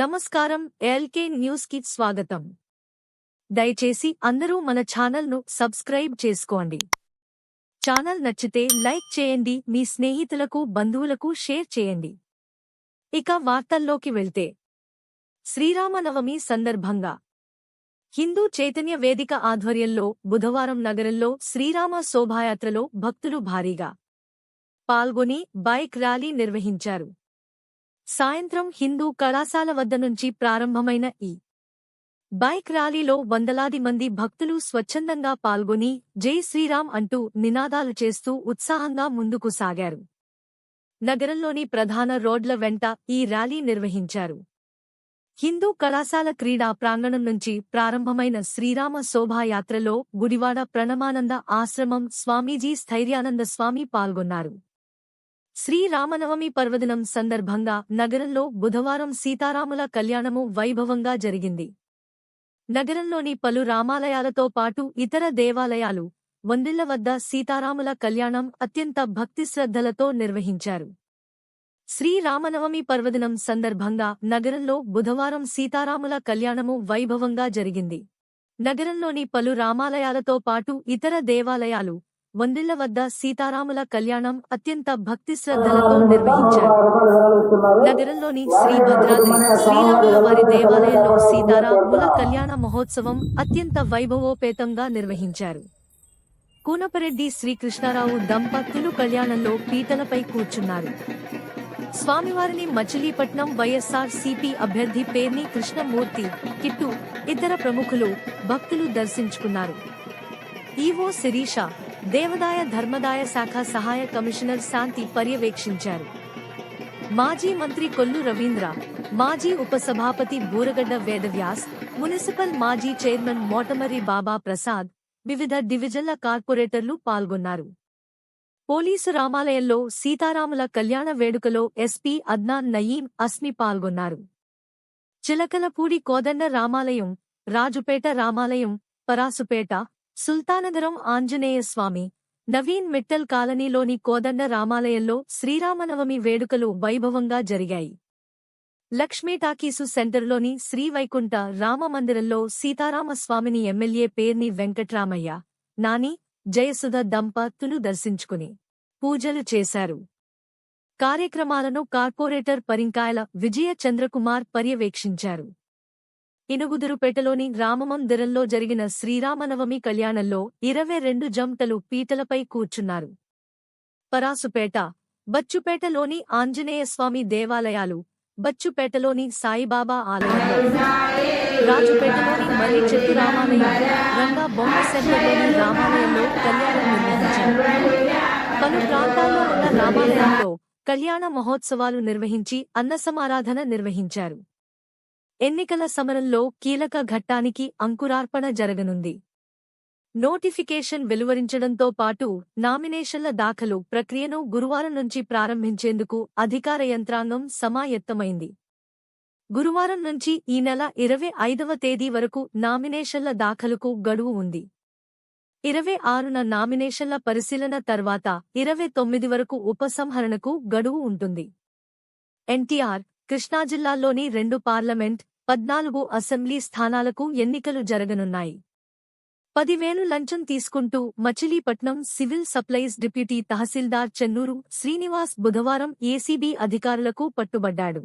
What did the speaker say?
నమస్కారం ఎల్కే న్యూస్కి స్వాగతం. దయచేసి అందరూ మన ఛానల్ను సబ్స్క్రైబ్ చేసుకోండి. ఛానల్ నచ్చితే లైక్ చేయండి మీ స్నేహితులకు బంధువులకు షేర్ చేయండి. ఇక వార్తల్లోకి వెళ్తే. శ్రీరామనవమి సందర్భంగా. హిందూ చైతన్య వేదిక ఆధ్వర్యంలో బుధవారం నగరంలో శ్రీరామ శోభాయాత్రలో భక్తులు భారీగా పాల్గొని బైక్ ర్యాలీ నిర్వహించారు. సాయంత్రం హిందూ కళాశాల వద్ద నుంచి ప్రారంభమైన ఈ బైక్ ర్యాలీలో వందలాది మంది భక్తులు స్వచ్ఛందంగా పాల్గొని జై శ్రీరామ్ అంటూ నినాదాలు చేస్తూ ఉత్సాహంగా ముందుకు సాగారు. నగరంలోని ప్రధాన రోడ్ల వెంట ఈ ర్యాలీ నిర్వహించారు. హిందూ కళాశాల క్రీడా ప్రాంగణం నుంచి ప్రారంభమైన శ్రీరామ శోభాయాత్రలో గుడివాడ ప్రణమానంద ఆశ్రమం స్వామీజీ స్థైర్యానంద స్వామి పాల్గొన్నారు. శ్రీరామనవమి పర్వదినం సందర్భంగా నగరంలో బుధవారం సీతారాముల కళ్యాణము వైభవంగా జరిగింది. నగరంలోని పలు రామాలయాలతో పాటు ఇతర దేవాలయాలు వందిళ్ళ వద్ద సీతారాముల కళ్యాణం అత్యంత భక్తిశ్రద్ధలతో నిర్వహించారు. శ్రీరామనవమి పర్వదినం సందర్భంగా నగరంలో బుధవారం సీతారాముల కళ్యాణము వైభవంగా జరిగింది. నగరంలోని పలు రామాలయాలతో పాటు ఇతర దేవాలయాలు వందిళ్ళ వద్ద సీతారాముల కళ్యాణం అత్యంత భక్తి శ్రద్ధలతో నిర్వహించారు. నగరంలోని శ్రీ భద్రాద్రి శ్రీరాముల వారి దేవాలయంలో సీతారాముల కళ్యాణ మహోత్సవం అత్యంత వైభవోపేతంగా నిర్వహించారు. కూనపరెడ్డి శ్రీకృష్ణారావు దంపతులు కళ్యాణంలో పీటలపై కూర్చున్నారు. స్వామివారిని మచిలీపట్నం వైఎస్ఆర్ సిపి అభ్యర్థి పేర్ని కృష్ణమూర్తి కిట్టు ఇతర ప్రముఖులు భక్తులు దర్శించుకున్నారు. ఈవో శిరీష దేవదాయ ధర్మదాయ శాఖ సహాయ కమిషనర్ శాంతి పర్యవేక్షించారు. మాజీ మంత్రి కొల్లు రవీంద్ర మాజీ ఉపసభాపతి బూరగడ్డ వేదవ్యాస్ మున్సిపల్ మాజీ చైర్మన్ మోటమరి బాబా ప్రసాద్ వివిధ డివిజన్ల కార్పొరేటర్లు పాల్గొన్నారు. పోలీసు రామాలయంలో సీతారాముల కళ్యాణ వేడుకలో ఎస్పీ అద్నాన్ నయీం అస్మి పాల్గొన్నారు. చిలకలపూడి కోదండ రామాలయం రాజుపేట రామాలయం పరాసుపేట సుల్తానగరం ఆంజనేయ స్వామి నవీన్ మిట్టల్ కాలనీలోని కోదండ రామాలయంలో శ్రీరామనవమి వేడుకలు వైభవంగా జరిగాయి. లక్ష్మీటాకీసు సెంటర్లోని శ్రీవైకుంఠ రామమందిరంలో సీతారామస్వామిని ఎమ్మెల్యే పేర్ని వెంకట్రామయ్య నాని జయసుధ దంపతులు దర్శించుకుని పూజలు చేశారు. కార్యక్రమాలను కార్పొరేటర్ పరింకాయల విజయ చంద్రకుమార్ పర్యవేక్షించారు. ఇనుగుదురుపేటలోని రామమందిరంలో జరిగిన శ్రీరామనవమి కళ్యాణంలో ఇరవై రెండు జంటలు పీటలపై కూర్చున్నారు. పరాసుపేట బచ్చుపేటలోని ఆంజనేయస్వామి దేవాలయాలు బచ్చుపేటలోని సాయిబాబా ఆలయం రాజుపేటలోని మర్రి చెట్టు రామాలయం రంగా బొమ్మ సెంటర్లోని రామాలయంలో కళ్యాణం నిర్వహించారు. పలు ప్రాంతాల్లో ఉన్న రామాలయంలో కళ్యాణ మహోత్సవాలు నిర్వహించి అన్నసమారాధన నిర్వహించారు. ఎన్నికల సమరంలో కీలక ఘట్టానికి అంకురార్పణ జరగనుంది. నోటిఫికేషన్ వెలువరించడంతో పాటు నామినేషన్ల దాఖలు ప్రక్రియను గురువారం నుంచి ప్రారంభించేందుకు అధికార యంత్రాంగం సమాయత్తమైంది. గురువారం నుంచి ఈ నెల ఇరవై ఐదవ తేదీ వరకు నామినేషన్ల దాఖలుకు గడువు ఉంది. ఇరవై ఆరున నామినేషన్ల పరిశీలన తర్వాత ఇరవై తొమ్మిది వరకు ఉపసంహరణకు గడువు ఉంటుంది. ఎన్టీఆర్ కృష్ణా జిల్లాల్లోని రెండు పార్లమెంట్ పద్నాలుగు అసెంబ్లీ స్థానాలకు ఎన్నికలు జరగనున్నాయి. పదివేలు లంచం తీసుకుంటూ Machilipatnam civil supplies deputy tahsildar Chennuru Srinivas బుధవారం ఏసీబీ అధికారులకు పట్టుబడ్డాడు.